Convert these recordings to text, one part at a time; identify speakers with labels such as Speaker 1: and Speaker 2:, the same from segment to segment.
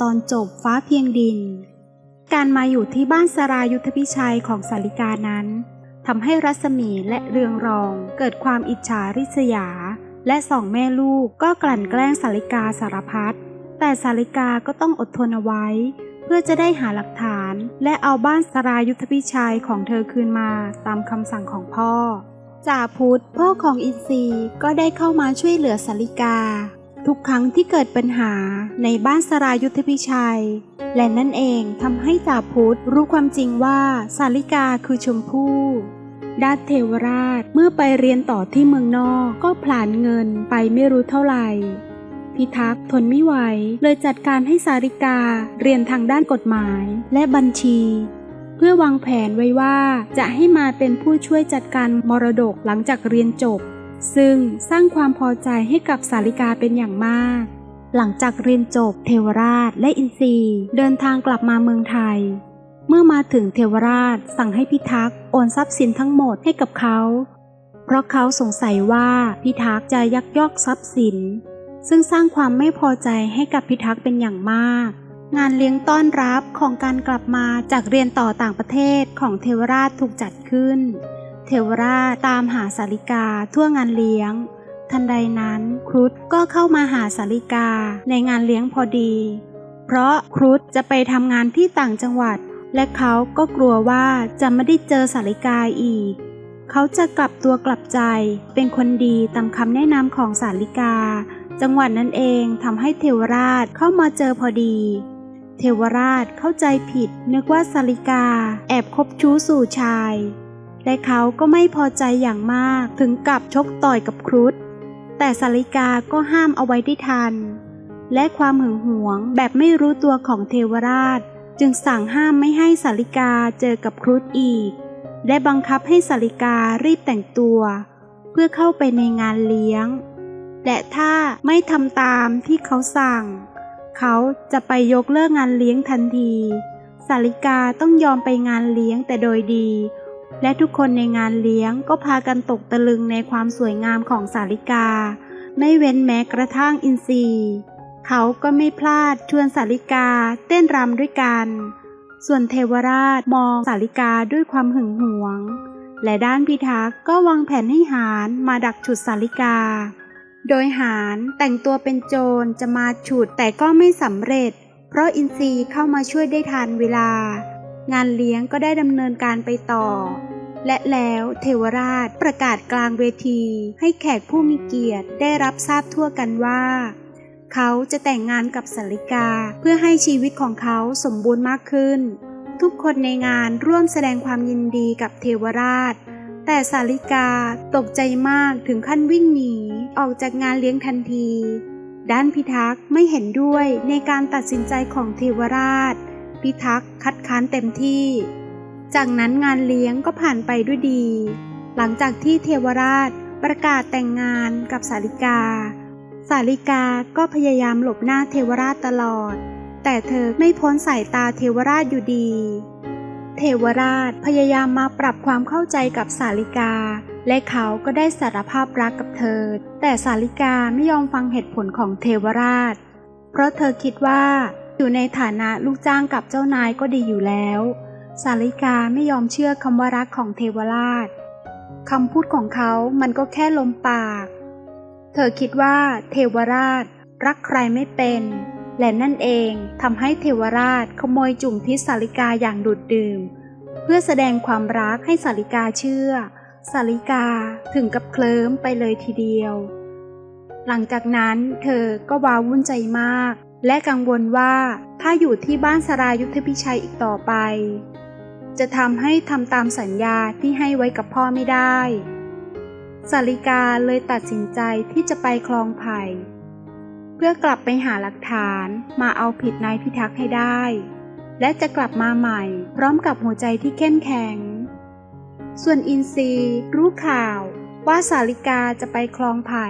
Speaker 1: ตอนจบฟ้าเพียงดิน การมาอยู่ที่บ้านสรายุทธพิชัยของสาริกานั้นทำให้รัศมีและเรืองรองเกิดความอิจฉาริษยา และสองแม่ลูกก็กลั่นแกล้งสาริกาสารพัดแต่สาริกาก็ต้องอดทนเอาไว้ เพื่อจะได้หาหลักฐาน และเอาบ้านสรายุทธพิชัยของเธอคืนมาตามคำสั่งของพ่อจ่าพุทธพ่อของอินทรีก็ได้เข้ามาช่วยเหลือสาริกา ทุกครั้งที่เกิดปัญหาในบ้านสรายุทธพิชัย และนั่นเองทำให้จ่าพุธรู้ความจริงว่าสาริกาคือชมพู่ด้านเทวราชเมื่อไปเรียนต่อที่เมืองนอกก็ผลาญเงินไปไม่รู้เท่าไหร่ พิทักษ์ทนไม่ไหวเลยจัดการให้สาริกาเรียนทางด้านกฎหมายและบัญชี เพื่อวางแผนไว้ว่าจะให้มาเป็นผู้ช่วยจัดการมรดกหลังจากเรียนจบ ซึ่งสร้างความพอใจให้กับสาริกาเป็นอย่างมาก หลังจากเรียนจบเทวราชและอินทรีเดินทางกลับมาเมืองไทย เมื่อมาถึงเทวราชสั่งให้พิทักษ์โอนทรัพย์สินทั้งหมดให้กับเขา เพราะเขาสงสัยว่าพิทักษ์จะยักยอกทรัพย์สิน ซึ่งสร้างความไม่พอใจให้กับพิทักษ์เป็นอย่างมาก งานเลี้ยงต้อนรับของการกลับมาจากเรียนต่อต่างประเทศของเทวราชถูกจัดขึ้น เทวราชตามหาสาริกาทั่วงานเลี้ยง ทันใดนั้นครุฑก็เข้ามาหาสาริกาในงานเลี้ยงพอดี เพราะครุฑจะไปทำงานที่ต่างจังหวัด และเขาก็กลัวว่าจะไม่ได้เจอสาริกาอีก เขาจะกลับตัวกลับใจเป็นคนดีตามคำแนะนำของสาริกา จังหวัดนั้นเองทำให้เทวราชเข้ามาเจอพอดีเทวราชเข้าใจผิดนึกว่าสาริกาแอบคบชู้สู่ชาย และเขาก็ไม่พอใจอย่างมากถึงกับชกต่อยกับครุฑแต่สาริกาก็ห้ามเอาไว้ได้ทัน และความหึงหวงแบบไม่รู้ตัวของเทวราช จึงสั่งห้ามไม่ให้สาริกาเจอกับครุฑอีก และบังคับให้สาริการีบแต่งตัว เพื่อเข้าไปในงานเลี้ยง และถ้าไม่ทำตามที่เขาสั่ง เขาจะไปยกเลิกงานเลี้ยงทันทีสาริกาต้องยอมไปงานเลี้ยงแต่โดยดี และทุกคนในงานเลี้ยงก็พากันตกตะลึงในความสวยงามของสาริกา ไม่เว้นแม้กระทั่งอินทรีเขาก็ไม่พลาดชวนสาริกาเต้นรำด้วยกัน ส่วนเทวราชมองสาริกาด้วยความหึงหวง และด้านพิทักษ์ก็วางแผนให้หารมาดักฉุดสาริกา โดยหารแต่งตัวเป็นโจรจะมาฉุดแต่ก็ไม่สำเร็จ เพราะอินทรีเข้ามาช่วยได้ทันเวลา งานเลี้ยงก็ได้ดำเนินการไปต่อ และแล้วเทวราชประกาศกลางเวที ให้แขกผู้มีเกียรติได้รับทราบทั่วกันว่า เขาจะแต่งงานกับสาริกาเพื่อให้ชีวิตของเขาสมบูรณ์มากขึ้น ทุกคนในงานร่วมแสดงความยินดีกับเทวราช แต่สาริกาตกใจมากถึงขั้นวิ่งหนี ออกจากงานเลี้ยงทันทีด้านพิทักษ์ไม่เห็นด้วยในการตัดสินใจของเทวราช พิทักษ์คัดค้านเต็มที่ จากนั้นงานเลี้ยงก็ผ่านไปด้วยดี หลังจากที่เทวราชประกาศแต่งงานกับสาริกา สาริกาก็พยายามหลบหน้าเทวราชตลอด แต่เธอไม่พ้นสายตาเทวราชอยู่ดี เทวราชพยายามมาปรับความเข้าใจกับสาริกา และเขาก็ได้สารภาพรักกับเธอ แต่สาริกาไม่ยอมฟังเหตุผลของเทวราช เพราะเธอคิดว่า อยู่ในฐานะลูกจ้างกับเจ้านายก็ดีอยู่แล้ว สาริกาไม่ยอมเชื่อคำว่ารักของเทวราชคำพูดของเขามันก็แค่ลมปาก เธอคิดว่าเทวราชรักใครไม่เป็น และนั่นเองทำให้เทวราชขโมยจุ่มพิษสาริกาอย่างดูดดื่ม เพื่อแสดงความรักให้สาริกาเชื่อ สาริกาถึงกับเคลิ้มไปเลยทีเดียว หลังจากนั้นเธอก็วาวุ่นใจมาก และกังวลว่าถ้าอยู่ที่บ้านสรายุทธพิชัยอีกต่อไป จะทำให้ทำตามสัญญาที่ให้ไว้กับพ่อไม่ได้สาริกาเลยตัดสินใจที่จะไปคลองไผ่เพื่อกลับไปหาหลักฐานมาเอาผิดนายพิทักษ์ให้ได้ และจะกลับมาใหม่พร้อมกับหัวใจที่เข้มแข็ง ส่วนอินทรีรู้ข่าวว่าสาริกาจะไปคลองไผ่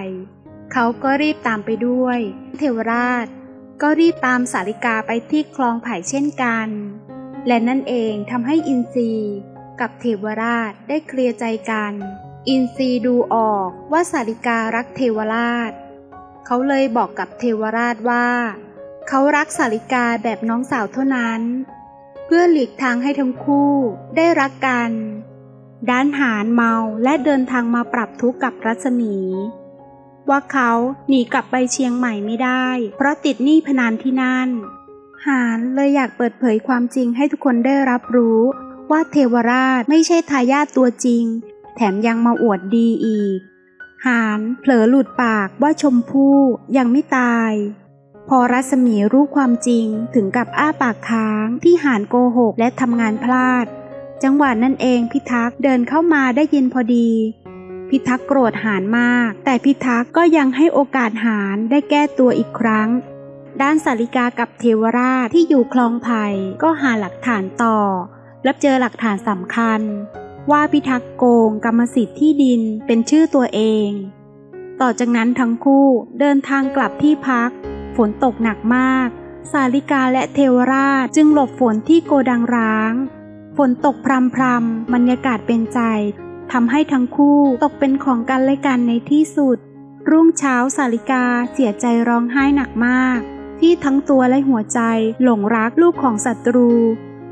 Speaker 1: เขาก็รีบตามไปด้วย เทวราช ก็รีบตามสาริกาไปที่คลองไผ่เช่นกัน และนั่นเองทำให้อินทรีกับเทวราชได้เคลียร์ใจกัน อินทรีดูออกว่าสาริการักเทวราช เขาเลยบอกกับเทวราชว่า เขารักสาริกาแบบน้องสาวเท่านั้น เพื่อหลีกทางให้ทั้งคู่ได้รักกันด้านหานเมาและเดินทางมาปรับทุกข์กับรัศมี ว่าเขาหนีกลับไปเชียงใหม่ไม่ได้ เพราะติดหนี้พนันที่นั่น หานเลยอยากเปิดเผยความจริงให้ทุกคนได้รับรู้ ว่าเทวราชไม่ใช่ทายาทตัวจริง แถมยังมาอวดดีอีก หานเผลอหลุดปากว่าชมพู่ยังไม่ตาย พอรัศมีรู้ความจริงถึงกับอ้าปากค้างที่หานโกหกและทำงานพลาด จังหวะนั่นเองพิทักษ์เดินเข้ามาได้ยินพอดี พิทักษ์โกรธหานมาก แต่พิทักษ์ก็ยังให้โอกาสหานได้แก้ตัวอีกครั้ง ด้านสาริกากับเทวราชที่อยู่คลองไผ่ก็หาหลักฐานต่อ และเจอหลักฐานสำคัญ ว่าพิทักษ์โกงกรรมสิทธิ์ที่ดินเป็นชื่อตัวเอง ต่อจากนั้นทั้งคู่เดินทางกลับที่พัก ฝนตกหนักมาก สาริกาและเทวราชจึงหลบฝนที่โกดังร้าง ฝนตกพรำพรำๆบรรยากาศเป็นใจ ทำให้ทั้งคู่ตกเป็นของกันและกันในที่สุด รุ่งเช้าสาริกาเสียใจร้องไห้หนักมาก ที่ทั้งตัวและหัวใจหลงรักลูกของศัตรู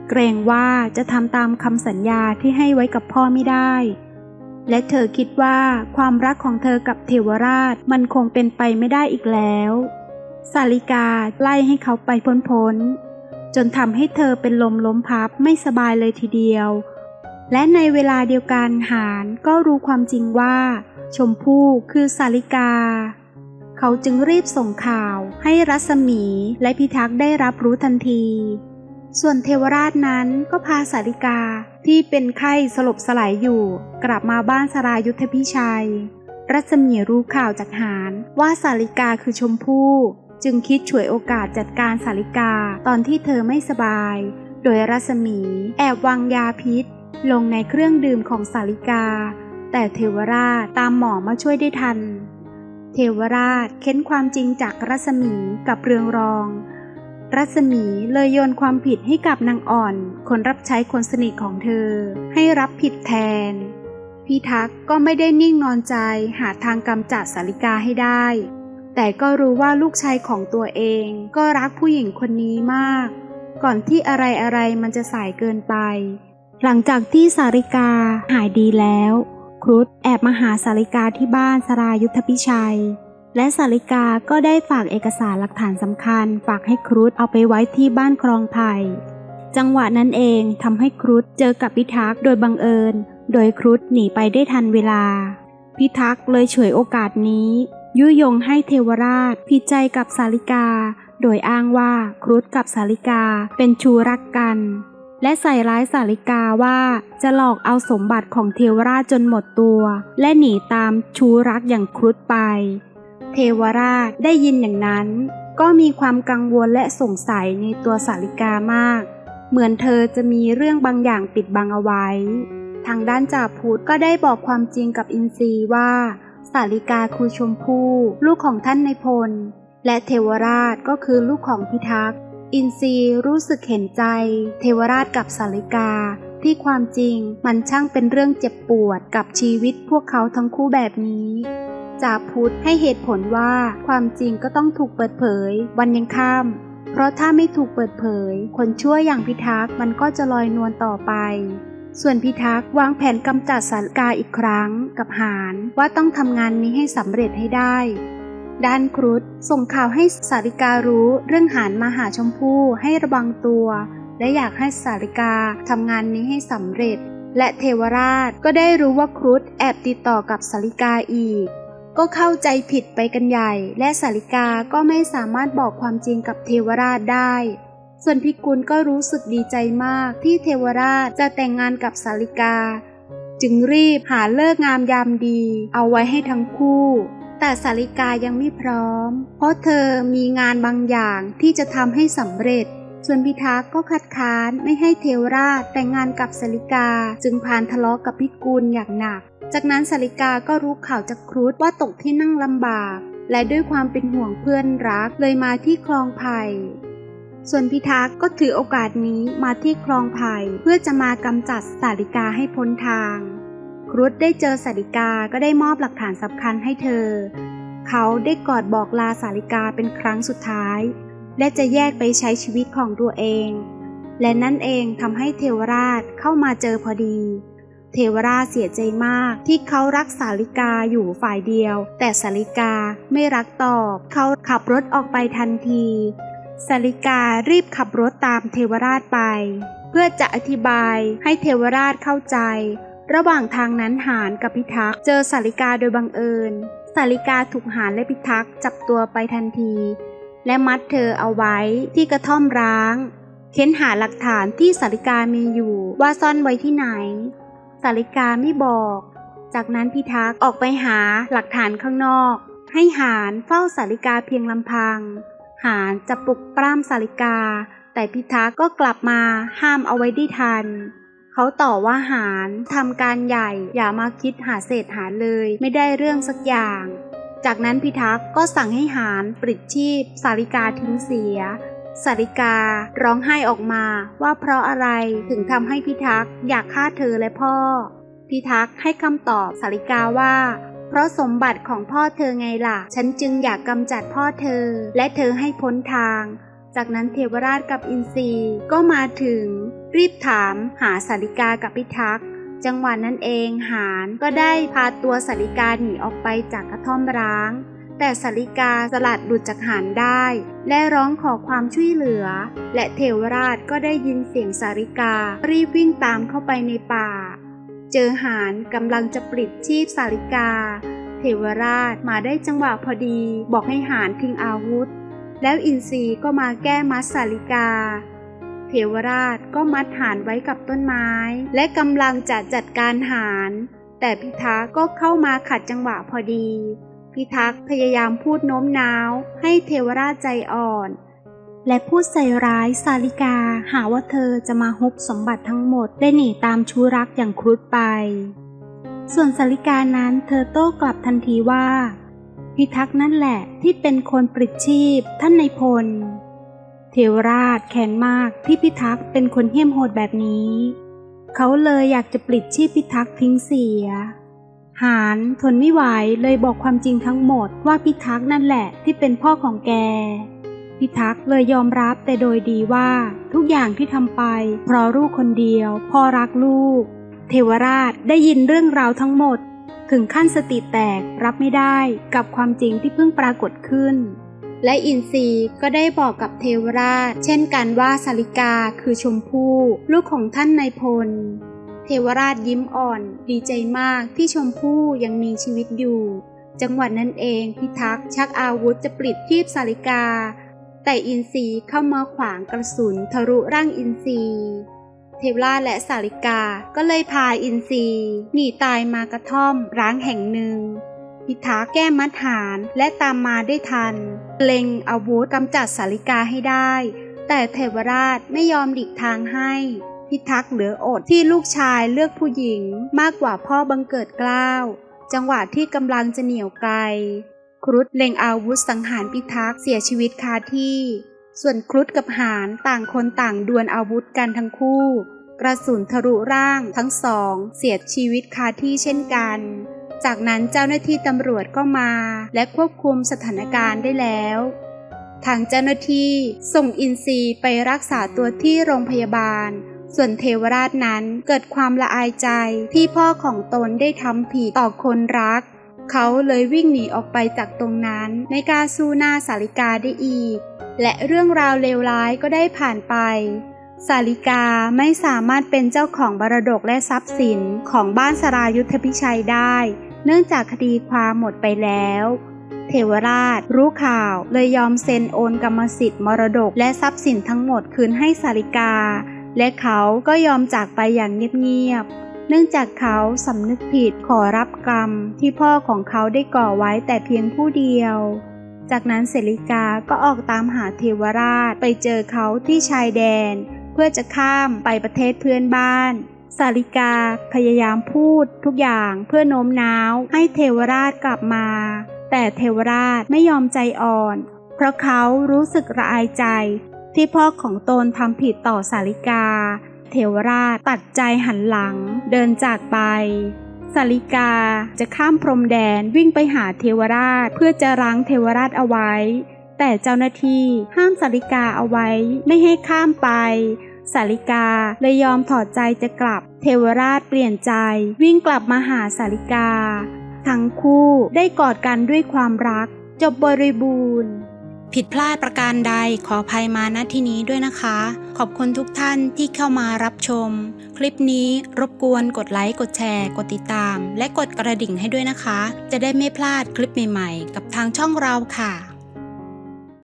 Speaker 1: เกรงว่าจะทำตามคำสัญญาที่ให้ไว้กับพ่อไม่ได้ และเธอคิดว่าความรักของเธอกับเทวราชมันคงเป็นไปไม่ได้อีกแล้วสาริกาไล่ให้เขาไปพ้นๆจนทำให้เธอเป็นลมล้มพับไม่สบายเลยทีเดียว และในเวลาเดียวกันหานก็รู้ความจริงว่า ชมพู่คือสาริกา เขาจึงรีบส่งข่าวให้รัศมีและพิทักษ์ได้รับรู้ทันที ส่วนเทวราชนั้นก็พาสาริกาที่เป็นไข้สลบสลายอยู่ กลับมาบ้านสรายุทธพิชัย รัศมีรู้ข่าวจากหานว่าสาริกาคือชมพู่จึงคิดฉวยโอกาสจัดการสาริกาตอนที่เธอไม่สบาย โดยรัศมีแอบวางยาพิษ ลงในเครื่องดื่มของสาริกา แต่เทวราชตามหมอมาช่วยได้ทัน เทวราชเค้นความจริงจากรัศมีกับเรืองรอง รัศมีเลยโยนความผิดให้กับนางอ่อน คนรับใช้คนสนิทของเธอ ให้รับผิดแทน พิทักษ์ก็ไม่ได้นิ่งนอนใจหาทางกำจัดสาริกาให้ได้ แต่ก็รู้ว่าลูกชายของตัวเองก็รักผู้หญิงคนนี้มาก ก่อนที่อะไรอะไรมันจะสายเกินไป หลังจากที่สาริกาหายดีแล้ว ครุฑแอบมาหาสาริกาที่บ้านสรายุทธพิชัย และสาริกาก็ได้ฝากเอกสารหลักฐานสำคัญ ฝากให้ครุฑเอาไปไว้ที่บ้านคลองไผ่จังหวะนั้นเองทำให้ครุฑเจอกับพิทักษ์โดยบังเอิญ โดยครุฑหนีไปได้ทันเวลา พิทักษ์เลยฉวยโอกาสนี้ ยุยงให้เทวราชผิดใจกับสาริกา โดยอ้างว่าครุฑกับสาริกาเป็นชูรักกัน และใส่ร้ายสาริกาว่าจะหลอกเอาสมบัติของเทวราชจนหมดตัว และหนีตามชูรักอย่างครุฑไป เทวราชได้ยินอย่างนั้น ก็มีความกังวลและสงสัยในตัวสาริกามาก เหมือนเธอจะมีเรื่องบางอย่างปิดบังเอาไว้ ทางด้านจ่าพุธก็ได้บอกความจริงกับอินทรีว่า สาริกาคือชมพู่ลูกของท่านในพลและเทวราชก็คือลูกของพิทักษ์ อินทรีรู้สึกเห็นใจ เทวราชกับสาริกา ที่ความจริงมันช่างเป็นเรื่องเจ็บปวดกับชีวิตพวกเขาทั้งคู่แบบนี้จ่าพุทธให้เหตุผลว่าความจริงก็ต้องถูกเปิดเผย วันยังค่ำเพราะถ้าไม่ถูกเปิดเผย คนชั่วอย่างพิทักษ์มันก็จะลอยนวลต่อไป ส่วนพิทักษ์วางแผนกำจัดสาริกาอีกครั้งกับหานว่าต้องทำงานนี้ให้สำเร็จให้ได้ ด้านครุฑส่งข่าวให้สาริการู้เรื่องหานมาหาชมพู่ให้ระวังตัว และอยากให้สาริกาทำงานนี้ให้สำเร็จ และเทวราชก็ได้รู้ว่าครุฑแอบติดต่อกับสาริกาอีก ก็เข้าใจผิดไปกันใหญ่ และสาริกาก็ไม่สามารถบอกความจริงกับเทวราชได้ ส่วนพิกุลก็รู้สึกดีใจมากที่เทวราชจะแต่งงานกับสาริกา จึงรีบหาเลิกงามยามดี เอาไว้ให้ทั้งคู่ แต่สาริกายังไม่พร้อม เพราะเธอมีงานบางอย่างที่จะทำให้สำเร็จ ส่วนพิทักษ์ก็คัดค้านไม่ให้เทวราชแต่งงานกับสาริกาจึงพานทะเลาะกับพิกุลอย่างหนัก จากนั้นสาริกาก็รู้ข่าวจากครุฑว่าตกที่นั่งลำบาก และด้วยความเป็นห่วงเพื่อนรักเลยมาที่คลองไผ่ส่วนพิทักษ์ก็ถือโอกาสนี้มาที่คลองไผ่เพื่อจะมากำจัดสาริกาให้พ้นทาง รุฑได้เจอสาริกาก็ได้มอบหลักฐานสำคัญให้เธอ เขาได้กอดบอกลาสาริกาเป็นครั้งสุดท้าย และจะแยกไปใช้ชีวิตของตัวเอง และนั่นเองทำให้เทวราชเข้ามาเจอพอดี เทวราชเสียใจมากที่เขารักสาลิกาอยู่ฝ่ายเดียว แต่สาลิกาไม่รักตอบ เขาขับรถออกไปทันทีสาลิการีบขับรถตามเทวราชไป เพื่อจะอธิบายให้เทวราชเข้าใจ ระหว่างทางนั้นหานกับพิทักษ์เจอสาลิกาโดยบังเอิญ สาลิกาถูกหานและพิทักษ์จับตัวไปทันที และมัดเธอเอาไว้ที่กระท่อมร้าง เค้นหาหลักฐานที่สาลิกามีอยู่ว่าซ่อนไว้ที่ไหน สาลิกาไม่บอก จากนั้นพิทักษ์ออกไปหาหลักฐานข้างนอก ให้หานเฝ้าสาลิกาเพียงลำพัง หานจะปลุกปล้ำสาลิกา แต่พิทักษ์ก็กลับมาห้ามเอาไว้ได้ทัน เขาต่อว่าหานทำการใหญ่อย่ามาคิดหาเศษหาเลย ไม่ได้เรื่องสักอย่าง จากนั้นพิทักษ์ก็สั่งให้หานปลิดชีพ สาริกาทิ้งเสีย สาริการ้องไห้ออกมาว่าเพราะอะไรถึงทำให้พิทักษ์อยากฆ่าเธอและพ่อ พิทักษ์ให้คำตอบสาริกาว่า เพราะสมบัติของพ่อเธอไงล่ะ ฉันจึงอยากกำจัดพ่อเธอ และเธอให้พ้นทาง จากนั้นเทวราชกับอินทรีก็มาถึง รีบถามหาสาริกากับพิทักษ์จังหวะนั้นเองหานก็ได้พาตัวสาริกาหนีออกไปจากกระท่อมร้าง แต่สาริกาสลัดหลุดจากหานได้ และร้องขอความช่วยเหลือ และเทวราชก็ได้ยินเสียงสาริกา รีบวิ่งตามเข้าไปในป่า เจอหานกำลังจะปลิดชีพสาริกา เทวราชมาได้จังหวะพอดี บอกให้หานทิ้งอาวุธ แล้วอินทรีก็มาแก้มัดสาริกา เทวราชก็มัดหานไว้กับต้นไม้ และกำลังจะจัดการหาน แต่พิทักษ์ก็เข้ามาขัดจังหวะพอดี พิทักษ์พยายามพูดโน้มน้าว ให้เทวราชใจอ่อน และพูดใส่ร้ายสาลิกาหาว่าเธอจะมาฮุบสมบัติทั้งหมดได้หนีตามชู้รักอย่างครุฑไป ส่วนสาลิกานั้นเธอโต้กลับทันทีว่า พิทักษ์นั่นแหละที่เป็นคนปลิดชีพท่านในพล เทวราชแค้นมากที่พิทักษ์เป็นคนเหี้ยมโหดแบบนี้ เขาเลยอยากจะปลิดชีพพิทักษ์ทิ้งเสีย หานทนไม่ไหวเลยบอกความจริงทั้งหมดว่าพิทักษ์นั่นแหละที่เป็นพ่อของแก พิทักษ์เลยยอมรับแต่โดยดีว่าทุกอย่างที่ทำไป เพราะลูกคนเดียวพ่อรักลูก เทวราชได้ยินเรื่องราวทั้งหมด ถึงขั้นสติแตกรับไม่ได้กับความจริงที่เพิ่งปรากฏขึ้น และอินทรีก็ได้บอกกับเทวราช เช่นกันว่าสาลิกาคือชมพู่ลูกของท่านนายพล เทวราชยิ้มอ่อนดีใจมากที่ชมพู่ยังมีชีวิตอยู่ จังหวัดนั้นเองพิทักษ์ชักอาวุธจะปลิดชีพสาลิกา แต่อินทรีเข้ามาขวางกระสุนทะลุร่างอินทรี เทวราชและสาลิกาก็เลยพาอินทรีหนีตายมากระท่อมร้างแห่งหนึ่งพิทักษ์แก้มัดหารและตามมาได้ทัน เล็งอาวุธกำจัดสาลิกาให้ได้ แต่เทวราชไม่ยอมหลีกทางให้ พิทักษ์เหลืออดที่ลูกชายเลือกผู้หญิงมากกว่าพ่อบังเกิดกล้าว จังหวะที่กำลังจะเหนี่ยวไกลครุฑเล็งอาวุธสังหารพิทักษ์เสียชีวิตคาที่ ส่วนครุฑกับหานต่างคนต่างดวลอาวุธกันทั้งคู่ กระสุนทะลุร่างทั้งสอง เสียชีวิตคาที่เช่นกัน จากนั้นเจ้าหน้าที่ตำรวจก็มาและควบคุมสถานการณ์ได้แล้ว ทางเจ้าหน้าที่ส่งอินทรีไปรักษาตัวที่โรงพยาบาล ส่วนเทวราชนั้นเกิดความละอายใจที่พ่อของตนได้ทำผิดต่อคนรักเขาเลยวิ่งหนีออกไปจากตรงนั้น ไม่กล้าสู้หน้าสาลิกาได้อีก และเรื่องราวเลวร้ายก็ได้ผ่านไป สาลิกาไม่สามารถเป็นเจ้าของบรดกและทรัพย์สินของบ้านสรายุทธพิชัยได้ เนื่องจากคดีความหมดไปแล้ว เทวราชรู้ข่าวเลยยอมเซ็นโอนกรรมสิทธิ์มรดกและทรัพย์สินทั้งหมดคืนให้สาลิกา และเขาก็ยอมจากไปอย่างเงียบๆเนื่องจากเขาสำนึกผิดขอรับกรรมที่พ่อของเขาได้ก่อไว้แต่เพียงผู้เดียว จากนั้นเสริกาก็ออกตามหาเทวราชไปเจอเขาที่ชายแดน เพื่อจะข้ามไปประเทศเพื่อนบ้าน สาลิกาพยายามพูดทุกอย่างเพื่อโน้มน้าวให้เทวราชกลับมา แต่เทวราชไม่ยอมใจอ่อน เพราะเขารู้สึกระอายใจ ที่พ่อของตนทำผิดต่อสาลิกา เทวราชตัดใจหันหลังเดินจากไป สาลิกาจะข้ามพรมแดนวิ่งไปหาเทวราช เพื่อจะรั้งเทวราชเอาไว้ แต่เจ้าหน้าที่ห้ามสาริกาเอาไว้ไม่ให้ข้ามไปสาริกาเลยยอมถอดใจจะกลับ เทวราชเปลี่ยนใจ วิ่งกลับมาหาสาริกา ทั้งคู่ได้กอดกันด้วยความรัก จบบริบูรณ์ ผิดพลาดประการใดขออภัยมาณที่นี้ด้วยนะคะ ขอบคุณทุกท่านที่เข้ามารับชม คลิปนี้รบกวนกดไลค์ กดแชร์ กดติดตาม และกดกระดิ่งให้ด้วยนะคะ จะได้ไม่พลาดคลิปใหม่ๆ กับทางช่องเราค่ะ